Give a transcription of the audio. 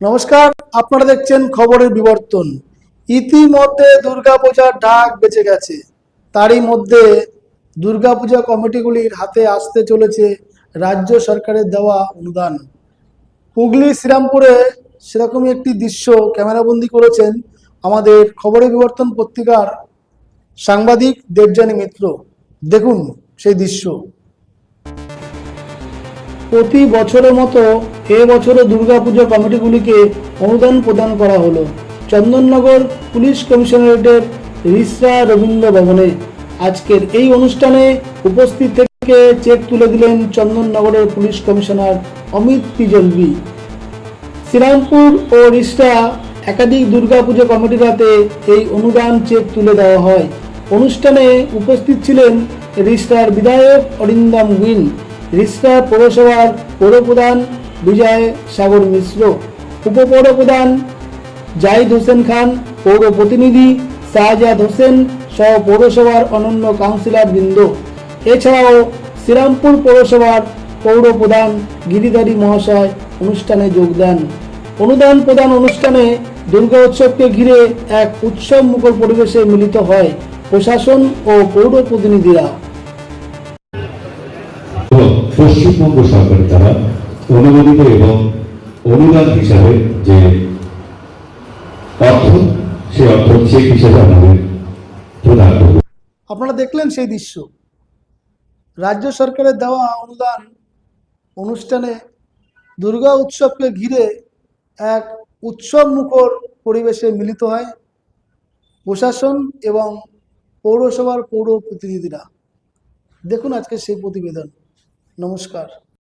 নমস্কার, আপনারা দেখছেন খবরের বিবর্তন। ইতিমধ্যে দুর্গাপূজার ডাক বেঁচে গেছে। তারই মধ্যে দুর্গাপূজা কমিটিগুলির হাতে আসতে চলেছে রাজ্য সরকারের দেওয়া অনুদান। হুগলি, শ্রীরামপুরে সেরকমই একটি দৃশ্য ক্যামেরাবন্দি করেছেন আমাদের খবরের বিবর্তন পত্রিকার সাংবাদিক দেবযানী মিত্র। দেখুন সেই দৃশ্য। প্রতি বছরের মতো এ বছরও দুর্গাপুজো কমিটিগুলিকে অনুদান প্রদান করা হলো। চন্দননগর পুলিশ কমিশনারেটের রিসরা রবীন্দ্র ভবনে। আজকের এই অনুষ্ঠানে উপস্থিত থেকে চেক তুলে দিলেন চন্দননগরের পুলিশ কমিশনার অমিত পিজলবি শ্রীরামপুর ও রিষ্টা একাধিক দুর্গাপুজো কমিটির হাতে এই অনুদান চেক তুলে দেওয়া হয়। অনুষ্ঠানে উপস্থিত ছিলেন রিষ্টার বিধায়ক অরিন্দম গুইন রিষ্টা পৌরসভার পৌরপ্রধান বিজয় সাগর মিশ্র। উপপৌরপ্রধান জাহিদ হোসেন খান, পৌর প্রতিনিধি শাহজাদ হোসেন সহ পৌরসভার অনন্য কাউন্সিলর বৃন্দ এছাড়াও শ্রীরামপুর পৌরসভার পৌর প্রধান গিরিধারী মহাশয় অনুষ্ঠানে যোগ দেন। অনুদান প্রদান অনুষ্ঠানে দুর্গা উৎসবকে ঘিরে এক উৎসব মুখর পরিবেশে মিলিত হয় প্রশাসন ও পৌর প্রতিনিধিরা। পশ্চিমবঙ্গ সরকারের দ্বারা অনুমোদিত এবং অনুদান হিসাবে যে অর্থ, সেই অর্থ চেক হিসাবে আমাদের প্রদান করবে। আপনারা দেখলেন সেই দৃশ্য। রাজ্য সরকারের দেওয়া অনুদান অনুষ্ঠানে দুর্গা উৎসবকে ঘিরে এক উৎসব মুখর পরিবেশে মিলিত হয় প্রশাসন এবং পৌরসভার পৌর প্রতিনিধিরা। দেখুন আজকে সেই প্রতিবেদন। নমস্কার।